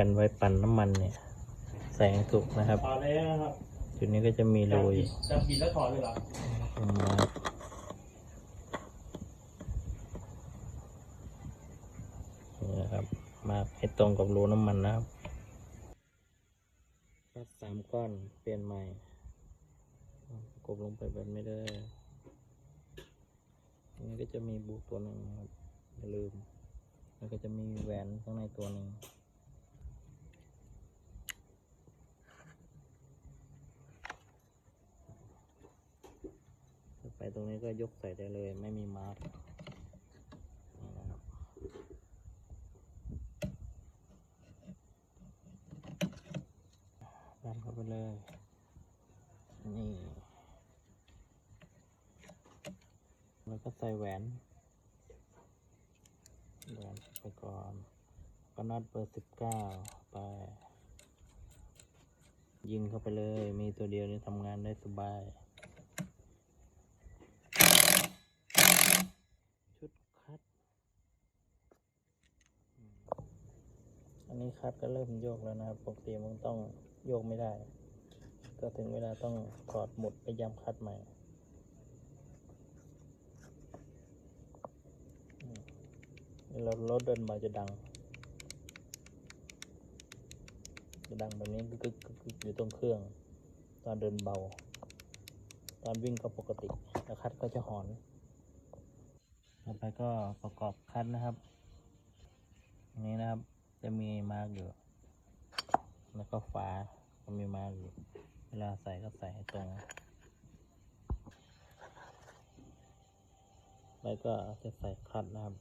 กันไว้ปั่นน้ำมันเนี่ยใส่ให้ถูกนะครับ ถอดเลยนะครับจุดนี้ก็จะมีจัรูบอผิยู่ดจับผิดแล้วถอดเลยเหรอลงมานี่นะครับ มาให้ตรงกับรูน้ำมันนะครับก็สามก้อนเปลี่ยนใหม่กบลงไปแบบไม่ได้อันนี้ก็จะมีบูตัวหนึ่งนะครับอย่าลืม แล้วก็จะมีแหวนข้างในตัวหนึ่ง ตรงนี้ก็ยกใส่ได้เลยไม่มีมาร์กนี่นะครับดันเข้าไปเลย นี่แล้วก็ใส่แหวนแหวนไปก่อนก็นัดเบอร์สิบเก้าไป ยิงเข้าไปเลย มีตัวเดียวนี่ทำงานได้สบาย ชุดคัดอืม อันนี้คัดก็เริ่มโยกแล้วนะครับปกติมันต้องโยกไม่ได้ ก็ถึงเวลาต้องถอดหมุดไปย้ำคัดใหม่เวลารถเดินมาจะดัง จะดังแบบนี้กึกกึกอยู่ตรงเครื่อง ตอนเดินเบา ตอนวิ่งก็ปกติแล้วคัดก็จะหอน ต่อไปก็ประกอบคัดนะครับ จะมีมาร์กอยู่ แล้วก็ฝาก็มีมาร์กอยู่ เวลาใส่ก็ใส่ให้ตรง แล้วก็จะใส่คัดนะครับ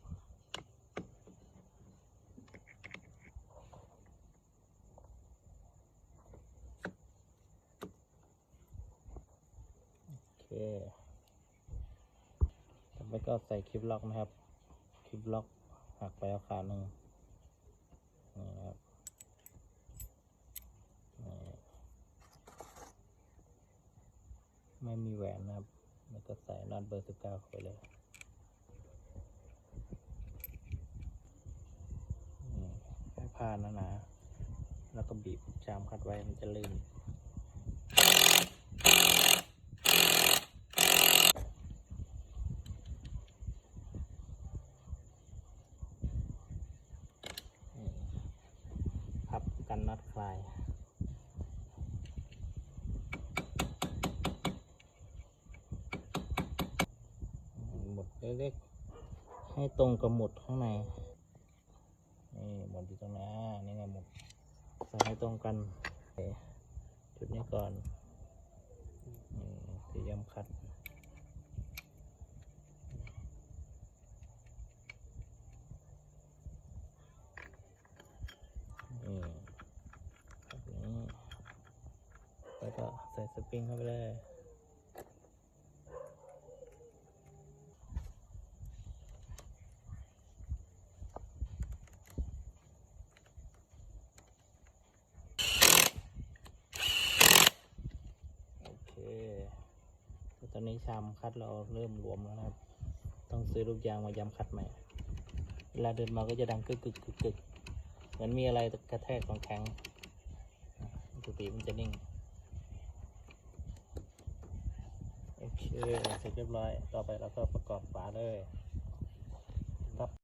โอเคต่อไปก็ใส่คลิปล็อกนะครับ คลิปล็อกหักไปแล้วขาหนึ่งนี่นะครับนี่ ไม่มีแหวนนะครับ แล้วก็ใส่น็อตเบอร์สิบเก้าเข้าไปเลยให้ผ้าหนาๆแล้วก็บีบจามคัดไว้มันจะลื่นพับกันน็อตคลาย หมุด เล็กๆ ให้ตรงกับหมุดข้างใน นี่หมุดอยู่ตรงนั้นี่ไงหมุดใส่ให้ตรงกัน จุดนี้ก่อนนี่ที่ย้ำคัดแล้วก็ใส่สปริงเข้าไปเลย โอเค ตอนนี้ชามคัดเราเริ่มรวมแล้วครับ ต้องซื้อลูกยางมาย้ำคัดใหม่ เวลาเดินมาก็จะดังกึกกึกกึกกึกเหมือนมีอะไรกระแทกของแข็งปกติมันจะนิ่ง โอเค เสร็จเรียบร้อย ต่อไปเราก็ประกอบฝาเลย